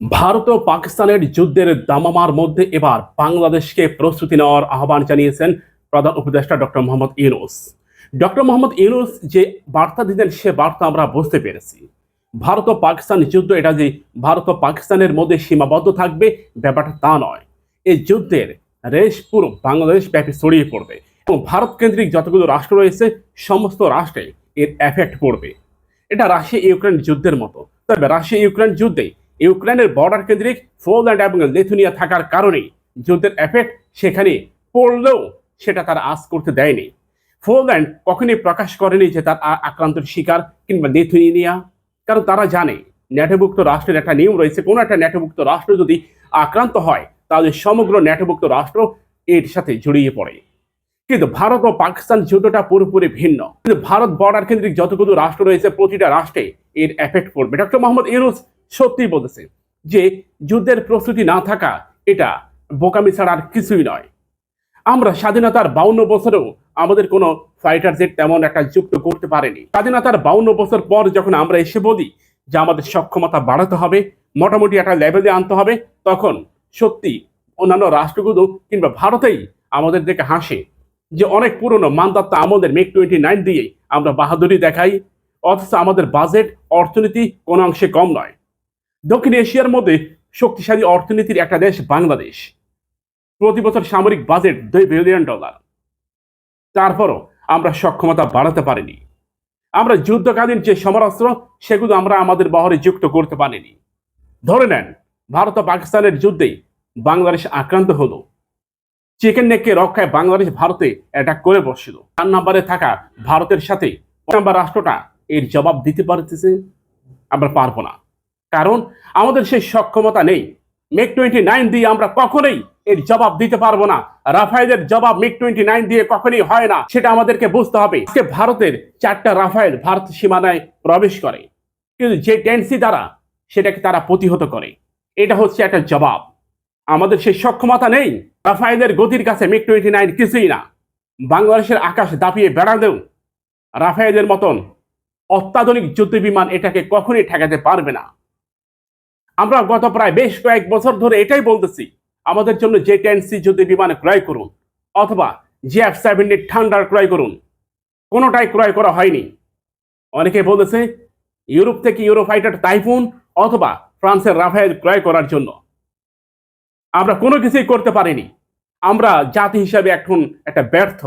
ভারত ও পাকিস্তানের যুদ্ধের দামামার মধ্যে এবার বাংলাদেশকে প্রস্তুতি নেওয়ার আহ্বান জানিয়েছেন প্রধান উপদেষ্টা ডক্টর মোহাম্মদ ইউনুস। ডক্টর মোহাম্মদ ইউনুস যে বার্তা দিতেন, সে বার্তা আমরা বুঝতে পেরেছি। ভারত ও পাকিস্তান যুদ্ধ এটা যে ভারত ও পাকিস্তানের মধ্যে সীমাবদ্ধ থাকবে, ব্যাপারটা তা নয়। এই যুদ্ধের রেশ পুরো বাংলাদেশ ব্যাপী ছড়িয়ে পড়বে এবং ভারত কেন্দ্রিক যতগুলো রাষ্ট্র রয়েছে, সমস্ত রাষ্ট্রে এর এফেক্ট পড়বে। এটা রাশিয়া ইউক্রেন যুদ্ধের মতো। তবে রাশিয়া ইউক্রেন যুদ্ধে ইউক্রেনের বর্ডার কেন্দ্রিক পোল্যান্ড এবং লেথুনিয়া থাকার কারণে যুদ্ধের এফেক্ট সেখানে পড়লেও সেটা তারা আজ করতে দেয়নি। পোল্যান্ড কখনই প্রকাশ করেনি যে তার আক্রান্তের শিকার কিংবা লিথুনিয়া। কারণ তারা জানে ন্যাটোভুক্ত রাষ্ট্রের একটা নিয়ম রয়েছে, কোনো একটা ন্যাটোভুক্ত রাষ্ট্র যদি আক্রান্ত হয়, তাহলে সমগ্র ন্যাটোভুক্ত রাষ্ট্র এর সাথে জড়িয়ে পড়ে। কিন্তু ভারত ও পাকিস্তান যুদ্ধটা পুরোপুরি ভিন্ন। কিন্তু ভারত বর্ডার কেন্দ্রিক যতগুলো রাষ্ট্র রয়েছে, প্রতিটা রাষ্ট্রে এর এফেক্ট পড়বে। ডক্টর মোহাম্মদ ইউনুস সত্যি বলেছে যে যুদ্ধের প্রস্তুতি না থাকা এটা বোকামি ছাড়া আর কিছুই নয়। আমরা স্বাধীনতার বাউন্ন বছরেও আমাদের কোনো ফাইটার জেট তেমন একটা যুক্ত করতে পারেনি। স্বাধীনতার বাউন্ন বছর পর যখন আমরা এসে বলি যে আমাদের সক্ষমতা বাড়াতে হবে, মোটামুটি একটা লেভেলে আনতে হবে, তখন সত্যি অন্যান্য রাষ্ট্রগুলো কিংবা ভারতেই আমাদের দিকে হাসে যে অনেক পুরনো মানদত্তা আমাদের মেক টোয়েন্টি নাইন দিয়ে আমরা বাহাদুরি দেখাই, অথচ আমাদের বাজেট অর্থনীতি কোনো অংশে কম নয়। দক্ষিণ এশিয়ার মধ্যে শক্তিশালী অর্থনীতির একটা দেশ বাংলাদেশ। প্রতি বছর সামরিক বাজেট দুই বিলিয়ন ডলার। তারপরও আমরা সক্ষমতা বাড়াতে পারিনি। আমরা যুদ্ধকালীন যে সমরাস্ত্র, সেগুলো আমরা আমাদের বহরে যুক্ত করতে পারিনি। ধরে নেন, ভারত ও পাকিস্তানের যুদ্ধে বাংলাদেশ আক্রান্ত হলো। চিকেন নেককে রক্ষায় বাংলাদেশ ভারতে অ্যাটাক করে বসছিল। চার নাম্বারে থাকা ভারতের সাথে নাম্বার রাষ্ট্রটা এর জবাব দিতে পারতেছে? আমরা পারব না। কারণ আমাদের সেই সক্ষমতা নেই। মেক টোয়েন্টি নাইন দিয়ে আমরা কখনোই এর জবাব দিতে পারব না। রাফায়েলের জবাব মেক টোয়েন্টি নাইন দিয়ে কখনই হয় না, সেটা আমাদেরকে বুঝতে হবে। আজকে ভারতের চারটা রাফায়েল ভারত সীমানায় প্রবেশ করে। কিন্তু যে টেন্সি দ্বারা সেটাকে তারা প্রতিহত করে, এটা হচ্ছে একটা জবাব। আমাদের সেই সক্ষমতা নেই, রাফায়েলের গতির কাছে মিগ টোয়েন্টি নাইন কিছুই না। বাংলাদেশের আকাশ দাপিয়ে বেড়ালেও রাফায়েলের মতন অত্যাধুনিক যুদ্ধ বিমান এটাকে কখনই ঠেকাতে পারবে না। আমরা গত প্রায় বেশ কয়েক বছর ধরে এটাই বলতেছি, আমাদের জন্য যে টেন সি যুদ্ধ বিমান ক্রয় করুন, অথবা জি এফ সেভেন্টি ঠান্ডার ক্রয় করুন, কোনোটাই ক্রয় করা হয়নি। অনেকে বলেছে, ইউরোপ থেকে ইউরো ফাইটার টাইফুন অথবা ফ্রান্সের রাফায়েল ক্রয় করার জন্য। আমরা কোনো কিছুই করতে পারিনি। আমরা জাতি হিসাবে এখন একটা ব্যর্থ।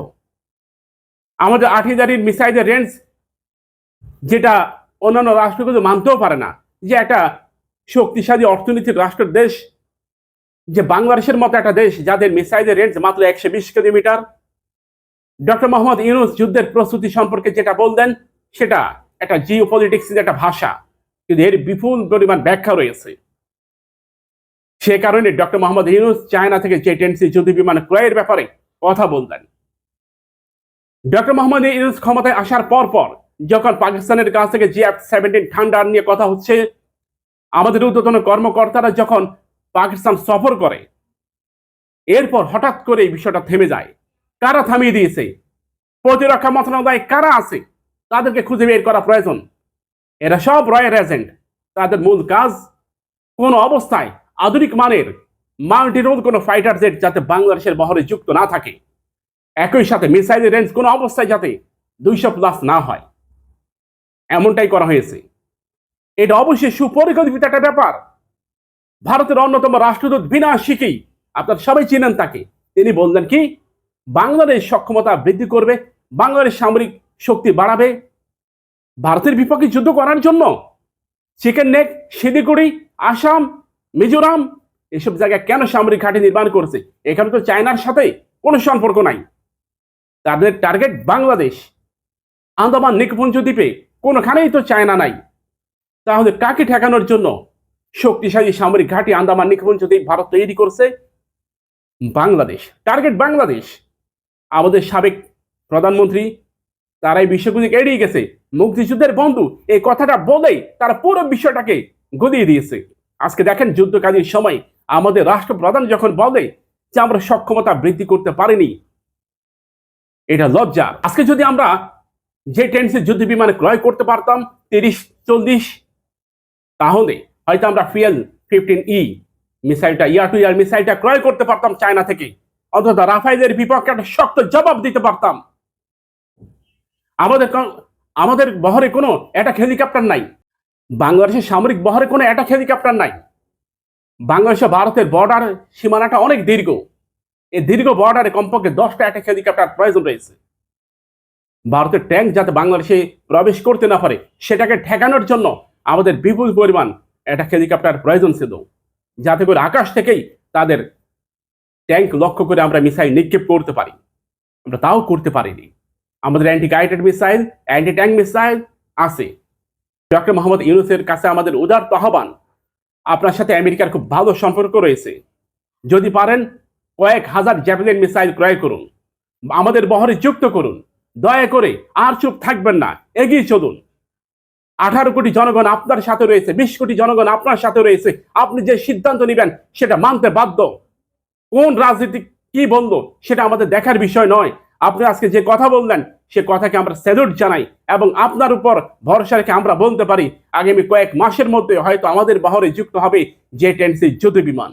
আমাদের আর্টিলারির মিসাইলের রেঞ্জ, যেটা অন্যান্য রাষ্ট্রগুলো মানতেও পারে না, যে একটা শক্তিশালী অর্থনীতির রাষ্ট্র দেশ, যে বাংলাদেশের মতো একটা দেশ, যাদের মিসাইলের রেঞ্জ মাত্র একশো বিশ কিলোমিটার। ডক্টর মোহাম্মদ ইউনুস যুদ্ধের প্রস্তুতি সম্পর্কে যেটা বললেন, সেটা একটা জিও পলিটিক্সের একটা ভাষা, কিন্তু এর বিপুল পরিমাণ ব্যাখ্যা রয়েছে। সে কারণে ডক্টর মোহাম্মদ ইউনুস চায়না থেকে যে টেন্সি যুদ্ধ বিমান ক্রয়ের ব্যাপারে কথা বললেন। ডক্টর মোহাম্মদ ইউনুস ক্ষমতায় আসার পর পর যখন পাকিস্তানের কাছ থেকে জি এফ সেভেন্টিন ঠান্ডার নিয়ে কথা হচ্ছে আমাদের ঊর্ধ্বতন কর্মকর্তারা যখন পাকিস্তান সফর করে, এরপর হঠাৎ করে এই বিষয়টা থেমে যায়। কারা থামিয়ে দিয়েছে? প্রতিরক্ষা মন্ত্রণালয় কারা আছে? তাদেরকে খুঁজে বের করা প্রয়োজন। এরা সব রয়ের এজেন্ট। তাদের মূল কাজ কোন অবস্থায় আধুনিক মানের মাল্টি রোল কোনো ফাইটার জেট যাতে বাংলাদেশের বহরে যুক্ত না থাকে। একই সাথে মিসাইলের রেঞ্জ কোনো অবস্থায় যাতে দুইশো প্লাস না হয়। এমনটাই করা হয়েছে। এটা অবশ্যই সুপরিকল্পিত একটা ব্যাপার। ভারতের অন্যতম রাষ্ট্রদূত বিনা শিখেই আপনার সবাই চিনেন তাকে। তিনি বললেন কি, বাংলাদেশ সক্ষমতা বৃদ্ধি করবে, বাংলাদেশ সামরিক শক্তি বাড়াবে। ভারতের বিপক্ষে যুদ্ধ করার জন্য চিকেন নেক শিলিগুড়ি আসাম, মিজোরাম এসব জায়গায় কেন সামরিক ঘাঁটি নির্মাণ করছে? এখানে তো চায়নার সাথে কোনো সম্পর্ক নাই। তাদের টার্গেট বাংলাদেশ। আন্দামান নিকপুঞ্জ দ্বীপে কোনোখানেই তো চায়না নাই। তাহলে কাকে ঠেকানোর জন্য শক্তিশালী সামরিক ঘাঁটি আন্দামান নিকুঞ্জ দ্বীপ ভারত তৈরি করছে? বাংলাদেশ। টার্গেট বাংলাদেশ। আমাদের সাবেক প্রধানমন্ত্রী তারা এই বিষয়গুলিকে এড়িয়ে গেছে। মুক্তিযুদ্ধের বন্ধু। এই কথাটা বলেই তারা পুরো বিষয়টাকে গদিয়ে দিয়েছে। আজকে দেখেন যুদ্ধকালীন সময় আমাদের রাষ্ট্রপ্রধান যখন বলে যে আমরা সক্ষমতা বৃদ্ধি করতে পারিনি, এটা লজ্জা। আজকে যদি আমরা যে টেন্সে যুদ্ধ বিমান ক্রয় করতে পারতাম, তিরিশ, চল্লিশ তাহলে হয়তো আমরা ফিয়েল ফিফটিন ই মিসাইলটা ইয়ার টু ইয়ার মিসাইলটা ক্রয় করতে পারতাম চায়না থেকে। অন্তত রাফাইলের বিপক্ষে একটা শক্ত জবাব দিতে পারতাম। আমাদের আমাদের বহরে কোনো অ্যাটাক হেলিকপ্টার নাই। বাংলাদেশের সামরিক বহরে কোনো অ্যাটাক হেলিকপ্টার নাই। বাংলাদেশ ভারতের বর্ডার সীমানাটা অনেক দীর্ঘ। এই দীর্ঘ বর্ডারে কমপক্ষে দশটা অ্যাটাক হেলিকপ্টার প্রয়োজন রয়েছে। ভারতের ট্যাঙ্ক যাতে বাংলাদেশে প্রবেশ করতে না পারে, সেটাকে ঠেকানোর জন্য আমাদের বিপুল পরিমাণ অ্যাটাক হেলিকপ্টার প্রয়োজন ছিল। যাতে করে আকাশ থেকেই তাদের ট্যাঙ্ক লক্ষ্য করে আমরা মিসাইল নিক্ষেপ করতে পারি। আমরা তাও করতে পারিনি। আমাদের anti guided missile anti tank missile আছে। ডক্টর মোহাম্মদ ইউনুসের কাছে আমাদের উদার আহ্বান আপনার সাথে আমেরিকার খুব ভালো সম্পর্ক রয়েছে। যদি পারেন, কয়েক হাজার জ্যাভেলিন মিসাইল ক্রয় করুন। আমাদের বহরে যুক্ত করুন। দয়া করে আর চুপ থাকবেন না। এগিয়ে চলুন। আঠারো কোটি জনগণ আপনার সাথে রয়েছে, বিশ কোটি জনগণ আপনার সাথে রয়েছে। আপনি যে সিদ্ধান্ত নেবেন সেটা মানতে বাধ্য। কোন রাজনীতি কি বলল সেটা আমাদের দেখার বিষয় নয়। আপনি আজকে যে কথা বললেন, সে কথাকে আমরা স্যালুট জানাই এবং আপনার উপর ভরসা রেখে আমরা বলতে পারি, আগামী কয়েক মাসের মধ্যে হয়তো আমাদের বহরে যুক্ত হবে জে টেন সি যুদ্ধ বিমান